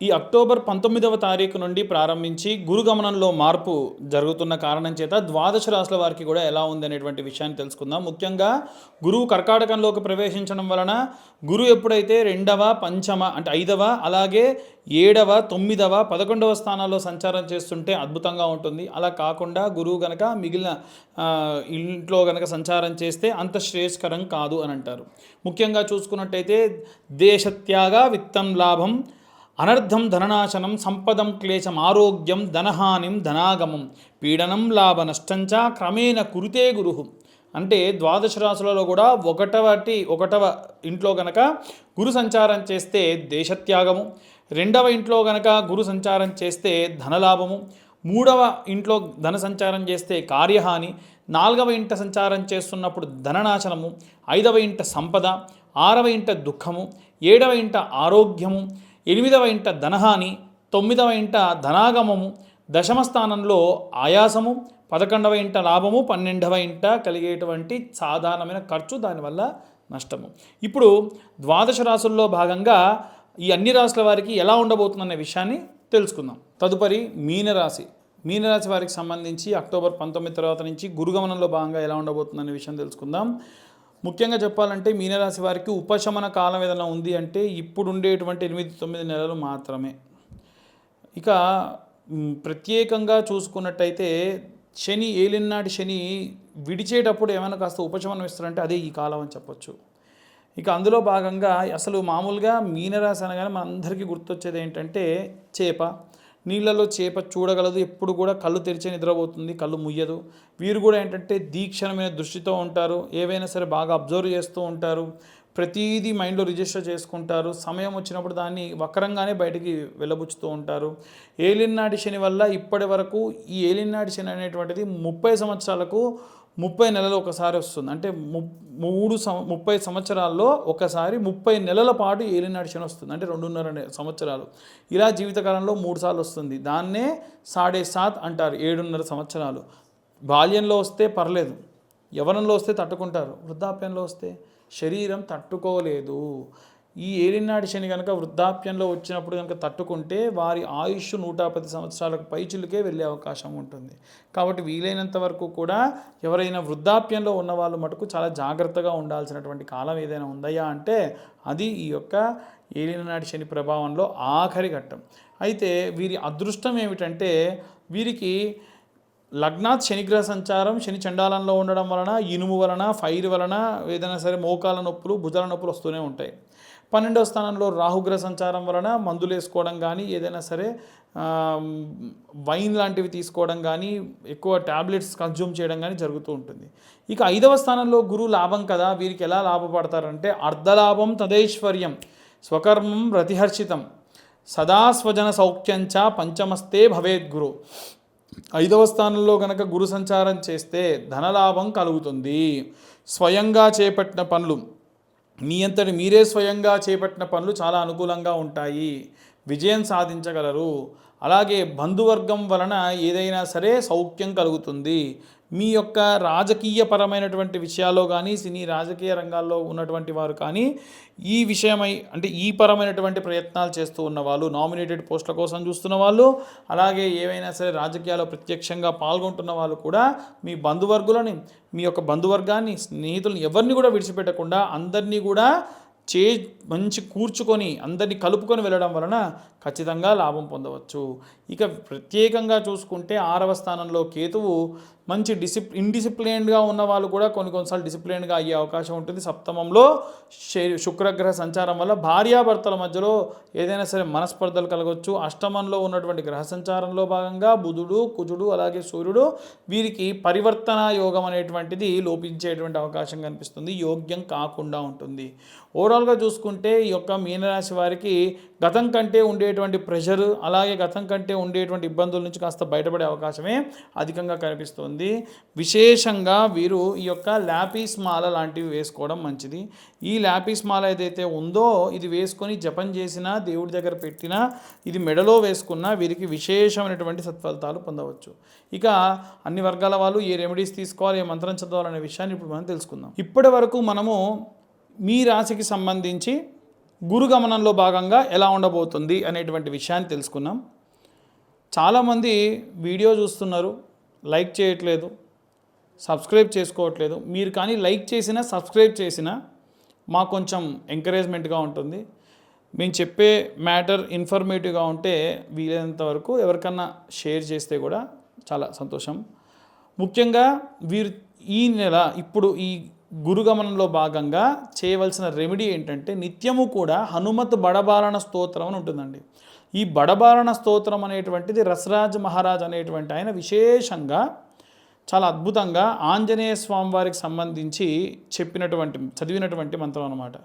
ఈ అక్టోబర్ పంతొమ్మిదవ తారీఖు నుండి ప్రారంభించి గురుగమనంలో మార్పు జరుగుతున్న కారణం చేత ద్వాదశ రాశుల వారికి కూడా ఎలా ఉంది అనేటువంటి విషయాన్ని తెలుసుకుందాం. ముఖ్యంగా గురువు కర్కాటకంలోకి ప్రవేశించడం వలన గురువు ఎప్పుడైతే రెండవ పంచమ అంటే ఐదవ అలాగే ఏడవ తొమ్మిదవ పదకొండవ స్థానాల్లో సంచారం చేస్తుంటే అద్భుతంగా ఉంటుంది. అలా కాకుండా గురువు గనక మిగిలిన ఇంట్లో గనక సంచారం చేస్తే అంత శ్రేయస్కరం కాదు అని అంటారు. ముఖ్యంగా చూసుకున్నట్టయితే దేశత్యాగ విత్తం లాభం అనర్థం ధననాశనం సంపదం క్లేశం ఆరోగ్యం ధనహానిం ధనాగమం పీడనం లాభ నష్టంచ క్రమేణ కురితే గురు. అంటే ద్వాదశ రాశులలో కూడా ఒకటవటి ఒకటవ ఇంట్లో గనక గురు సంచారం చేస్తే దేశత్యాగము రెండవ ఇంట్లో గనక గురు సంచారం చేస్తే ధనలాభము మూడవ ఇంట్లో ధన సంచారం చేస్తే కార్యహాని నాలుగవ ఇంట సంచారం చేస్తున్నప్పుడు ధననాశనము ఐదవ ఇంట సంపద ఆరవ ఇంట దుఃఖము ఏడవ ఇంట ఆరోగ్యము ఎనిమిదవ ఇంట ధనహాని తొమ్మిదవ ఇంట ధనాగమము దశమ స్థానంలో ఆయాసము పదకొండవ ఇంట లాభము పన్నెండవ ఇంట కలిగేటువంటి సాధారణమైన ఖర్చు దానివల్ల నష్టము. ఇప్పుడు ద్వాదశ రాసుల్లో భాగంగా ఈ అన్ని రాసుల వారికి ఎలా ఉండబోతుందనే విషయాన్ని తెలుసుకుందాం. తదుపరి మీనరాశి. మీనరాశి వారికి సంబంధించి అక్టోబర్ పంతొమ్మిది తర్వాత నుంచి గురుగమనంలో భాగంగా ఎలా ఉండబోతుందనే విషయం తెలుసుకుందాం. ముఖ్యంగా చెప్పాలంటే మీనరాశి వారికి ఉపశమన కాలం ఏదైనా ఉంది అంటే ఇప్పుడు ఉండేటువంటి ఎనిమిది తొమ్మిది నెలలు మాత్రమే. ఇక ప్రత్యేకంగా చూసుకున్నట్టయితే శని ఏలినాటి శని విడిచేటప్పుడు ఏమైనా కాస్త ఉపశమనం ఇస్తారంటే అదే ఈ కాలం అని చెప్పొచ్చు. ఇక అందులో భాగంగా అసలు మామూలుగా మీనరాశి అనగానే మనందరికీ గుర్తొచ్చేది ఏంటంటే చేప. నీళ్ళలో చేప చూడగలదు ఎప్పుడు కూడా కళ్ళు తెరిచే నిద్రపోతుంది కళ్ళు ముయ్యదు. వీరు కూడా ఏంటంటే దీక్షణమైన దృష్టితో ఉంటారు ఏవైనా సరే బాగా అబ్జర్వ్ చేస్తూ ఉంటారు ప్రతిదీ మైండ్లో రిజిస్టర్ చేసుకుంటారు సమయం వచ్చినప్పుడు దాన్ని వక్రంగానే బయటికి వెళ్ళబుచ్చుతూ ఉంటారు. ఏలినాటి శని వల్ల ఇప్పటి వరకు ఈ ఏలినాటి శని అనేటువంటిది ముప్పై సంవత్సరాలకు ముప్పై నెలలు ఒకసారి వస్తుంది. అంటే ము మూడు సం ముప్పై సంవత్సరాల్లో ఒకసారి ముప్పై నెలల పాటు ఏలినాటి శని వస్తుంది. అంటే రెండున్నర సంవత్సరాలు. ఇలా జీవితకాలంలో మూడు సార్లు వస్తుంది. దాన్నే సాడే సాత్ అంటారు. ఏడున్నర సంవత్సరాలు. బాల్యంలో వస్తే పర్లేదు. యవనంలో వస్తే తట్టుకుంటారు. వృద్ధాప్యంలో వస్తే శరీరం తట్టుకోలేదు. ఈ ఏలినాటి శని కనుక వృద్ధాప్యంలో వచ్చినప్పుడు కనుక తట్టుకుంటే వారి ఆయుష్ నూట పది సంవత్సరాలకు పైచులకే వెళ్ళే అవకాశం ఉంటుంది. కాబట్టి వీలైనంత వరకు కూడా ఎవరైనా వృద్ధాప్యంలో ఉన్న వాళ్ళు మటుకు చాలా జాగ్రత్తగా ఉండాల్సినటువంటి కాలం ఏదైనా ఉందయ్యా అంటే అది ఈ యొక్క ఏలినాటి శని ప్రభావంలో ఆఖరి ఘట్టం. అయితే వీరి అదృష్టం ఏమిటంటే వీరికి లగ్నాత్ శనిగ్రహ సంచారం శని చండాలంలో ఉండడం వలన ఇనుము వలన ఫైర్ వలన ఏదైనా సరే మోకాల నొప్పులు భుజాల నొప్పులు వస్తూనే ఉంటాయి. పన్నెండవ స్థానంలో రాహుగ్రహ సంచారం వలన మందులు వేసుకోవడం కానీ ఏదైనా సరే వైన్ లాంటివి తీసుకోవడం కానీ ఎక్కువ ట్యాబ్లెట్స్ కన్జ్యూమ్ చేయడం కానీ జరుగుతూ ఉంటుంది. ఇక ఐదవ స్థానంలో గురువు లాభం కదా వీరికి ఎలా లాభపడతారంటే అర్ధలాభం తదైశ్వర్యం స్వకర్మం రతిహర్షితం సదా స్వజన సౌఖ్యంచ పంచమస్తే భవేద్ గురు. ఐదవ స్థానంలో గనక గురు సంచారం చేస్తే ధనలాభం కలుగుతుంది. స్వయంగా చేపట్టిన పనులు మీ అంతటి మీరే స్వయంగా చేపట్టిన పనులు చాలా అనుకూలంగా ఉంటాయి. విజయం సాధించగలరు. అలాగే బంధువర్గం వలన ఏదైనా సరే సౌఖ్యం కలుగుతుంది. మీ యొక్క రాజకీయపరమైనటువంటి విషయాల్లో కానీ సినీ రాజకీయ రంగాల్లో ఉన్నటువంటి వారు కానీ ఈ విషయమై అంటే ఈ పరమైనటువంటి ప్రయత్నాలు చేస్తూ ఉన్న వాళ్ళు నామినేటెడ్ పోస్టుల కోసం చూస్తున్న వాళ్ళు అలాగే ఏవైనా సరే రాజకీయాల్లో ప్రత్యక్షంగా పాల్గొంటున్న వాళ్ళు కూడా మీ బంధువర్గులని మీ యొక్క బంధువర్గాన్ని స్నేహితులను ఎవరిని కూడా విడిచిపెట్టకుండా అందరినీ కూడా చే మంచి కూర్చుకొని అందరినీ కలుపుకొని వెళ్ళడం వలన ఖచ్చితంగా లాభం పొందవచ్చు. ఇక ప్రత్యేకంగా చూసుకుంటే ఆరవ స్థానంలో కేతువు మంచి డిసిప్ ఇండిసిప్లైన్డ్గా ఉన్న వాళ్ళు కూడా కొన్ని కొన్నిసార్లు డిసిప్లైన్డ్గా అయ్యే అవకాశం ఉంటుంది. సప్తమంలో శుక్రగ్రహ సంచారం వల్ల భార్యాభర్తల మధ్యలో ఏదైనా సరే మనస్పర్ధలు కలగవచ్చు అష్టమంలో ఉన్నటువంటి గ్రహ సంచారంలో భాగంగా బుధుడు కుజుడు అలాగే సూర్యుడు వీరికి పరివర్తన యోగం అనేటువంటిది లోపించేటువంటి అవకాశం కనిపిస్తుంది. యోగ్యం కాకుండా ఉంటుంది. ఓవరాల్గా చూసుకుంటే ఈ యొక్క మీనరాశి వారికి గతం కంటే ఉండేటువంటి ప్రెషర్ అలాగే గతం కంటే ఉండేటువంటి ఇబ్బందుల నుంచి కాస్త బయటపడే అవకాశమే అధికంగా కనిపిస్తుంది. విశేషంగా వీరు ఈ యొక్క ల్యాపీస్ మాల లాంటివి వేసుకోవడం మంచిది. ఈ ల్యాపీస్ మాల ఏదైతే ఉందో ఇది వేసుకొని జపం చేసినా దేవుడి దగ్గర పెట్టినా ఇది మెడలో వేసుకున్నా వీరికి విశేషమైనటువంటి సత్ఫలితాలు పొందవచ్చు. ఇక అన్ని వర్గాల వాళ్ళు ఏ రెమెడీస్ తీసుకోవాలి ఏ మంత్రం చదవాలనే విషయాన్ని ఇప్పుడు మనం తెలుసుకుందాం. ఇప్పటి వరకు మనము మీ రాశికి సంబంధించి గురుగమనంలో భాగంగా ఎలా ఉండబోతుంది అనేటువంటి విషయాన్ని తెలుసుకున్నాం చాలామంది వీడియో చూస్తున్నారు లైక్ చేయట్లేదు సబ్స్క్రైబ్ చేసుకోవట్లేదు. మీరు కానీ లైక్ చేసినా సబ్స్క్రైబ్ చేసినా మాకు కొంచెం ఎంకరేజ్మెంట్గా ఉంటుంది. మేము చెప్పే మ్యాటర్ ఇన్ఫర్మేటివ్గా ఉంటే వీలైనంత వరకు ఎవరికన్నా షేర్ చేస్తే కూడా చాలా సంతోషం. ముఖ్యంగా వీరు ఈ నెల ఇప్పుడు ఈ గురుగమనంలో భాగంగా చేయవలసిన రెమెడీ ఏంటంటే నిత్యము కూడా హనుమత్ బడబారణ స్తోత్రం అని ఉంటుందండి. ఈ బడబారణ స్తోత్రం అనేటువంటిది రసరాజ్ మహారాజ్ అనేటువంటి ఆయన విశేషంగా చాలా అద్భుతంగా ఆంజనేయ స్వామి వారికి సంబంధించి చెప్పినటువంటి చదివినటువంటి మంత్రం అనమాట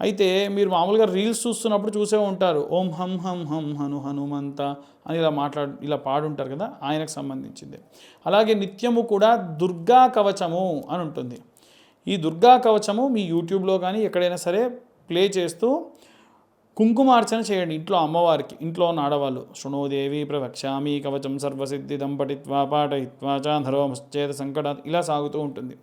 అయితే మీరు మామూలుగా రీల్స్ చూస్తున్నప్పుడు చూసే ఉంటారు. ఓం హం హం హం హను హనుమంత అని ఇలా మాట్లాడు ఇలా పాడుంటారు కదా ఆయనకు సంబంధించింది. అలాగే నిత్యము కూడా దుర్గా కవచము అని ఉంటుంది. ఈ దుర్గా కవచము మీ యూట్యూబ్లో కానీ ఎక్కడైనా సరే ప్లే చేస్తూ కుంకుమార్చన చేయండి ఇంట్లో అమ్మవారికి ఇంట్లో ఉన్న ఆడవాళ్ళు. శృణోదేవి ప్రవక్ష్యామి కవచం సర్వసిద్ధి పఠిత్వా పాఠయిత్వా చాధరోమశ్చేత సంకట ఇలా సాగుతూ ఉంటుంది.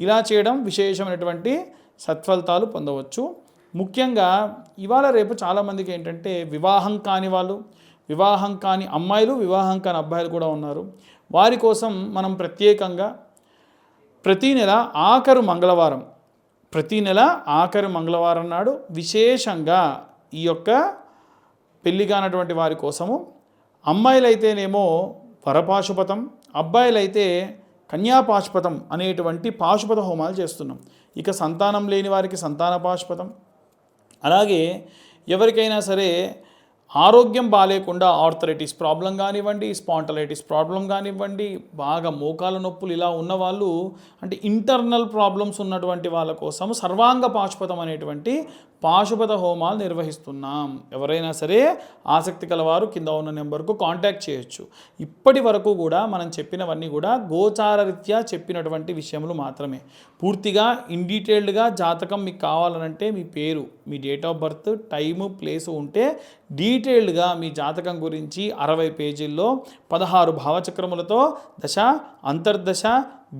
ఇలా చేయడం విశేషమైనటువంటి సత్ఫలితాలు పొందవచ్చు. ముఖ్యంగా ఇవాళ రేపు చాలామందికి ఏంటంటే వివాహం కాని వాళ్ళు వివాహం కాని అమ్మాయిలు వివాహం కాని అబ్బాయిలు కూడా ఉన్నారు. వారి కోసం మనం ప్రత్యేకంగా ప్రతీ నెల ఆఖరు మంగళవారం. ప్రతి నెల ఆఖరు మంగళవారం నాడు విశేషంగా ఈ యొక్క పెళ్ళి కానటువంటి వారి కోసము అమ్మాయిలైతేనేమో వరపాశుపతం అబ్బాయిలైతే కన్యాపాశుపతం అనేటువంటి పాశుపత హోమాలు చేస్తున్నాం. ఇక సంతానం లేని వారికి సంతాన పాశుపతం అలాగే ఎవరికైనా సరే ఆరోగ్యం బాగాలేకుండా ఆర్థరైటిస్ ప్రాబ్లం కానివ్వండి స్పాంటలైటిస్ ప్రాబ్లం కానివ్వండి బాగా మోకాల నొప్పులు ఇలా ఉన్న వాళ్ళు అంటే ఇంటర్నల్ ప్రాబ్లమ్స్ ఉన్నటువంటి వాళ్ళ కోసం సర్వాంగ పాశుపతం అనేటువంటి పాశుపత హోమాలు నిర్వహిస్తున్నాం. ఎవరైనా సరే ఆసక్తి కలవారు కింద ఉన్న నెంబర్కు కాంటాక్ట్ చేయొచ్చు. ఇప్పటి వరకు కూడా మనం చెప్పినవన్నీ కూడా గోచారరీత్యా చెప్పినటువంటి విషయములు మాత్రమే. పూర్తిగా ఇన్ డీటెయిల్డ్గా జాతకం మీకు కావాలనంటే మీ పేరు మీ date of birth time place ఉంటే డీటెయిల్డ్గా మీ జాతకం గురించి అరవై పేజీల్లో పదహారు భావచక్రములతో దశ అంతర్దశ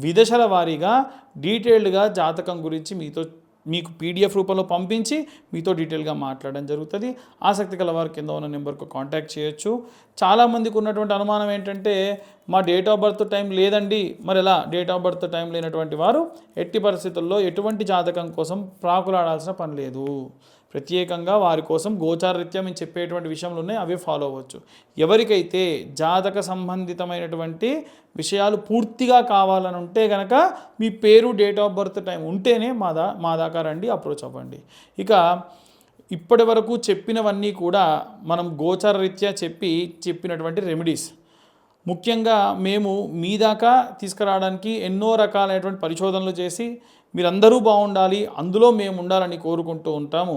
విదశల వారీగా డీటెయిల్డ్గా జాతకం గురించి మీతో మీకు పీడిఎఫ్ రూపంలో పంపించి మీతో డీటెయిల్గా మాట్లాడడం జరుగుతుంది. ఆసక్తి గల వారు కింద ఉన్న నెంబర్కు కాంటాక్ట్ చేయొచ్చు. చాలామందికి ఉన్నటువంటి అనుమానం ఏంటంటే మా డేట్ ఆఫ్ బర్త్ టైం లేదండి. మరి ఎలా? డేట్ ఆఫ్ బర్త్ టైం లేనటువంటి వారు ఎట్టి పరిస్థితుల్లో ఎటువంటి జాతకం కోసం ప్రాకులాడాల్సిన పని లేదు. ప్రత్యేకంగా వారి కోసం గోచారరీత్యా మేము చెప్పేటువంటి విషయంలో ఉన్నాయి అవే ఫాలో అవ్వచ్చు. ఎవరికైతే జాతక సంబంధితమైనటువంటి విషయాలు పూర్తిగా కావాలని ఉంటే కనుక మీ పేరు డేట్ ఆఫ్ బర్త్ టైం ఉంటేనే మా దా మా దాకా రండి అప్రోచ్ అవ్వండి. ఇక ఇప్పటి వరకు చెప్పినవన్నీ కూడా మనం గోచారరీత్యా చెప్పి చెప్పినటువంటి రెమెడీస్ ముఖ్యంగా మేము మీ దాకా తీసుకురావడానికి ఎన్నో రకాలైనటువంటి పరిశోధనలు చేసి మీరందరూ బాగుండాలి అందులో మేము ఉండాలని కోరుకుంటూ ఉంటాము.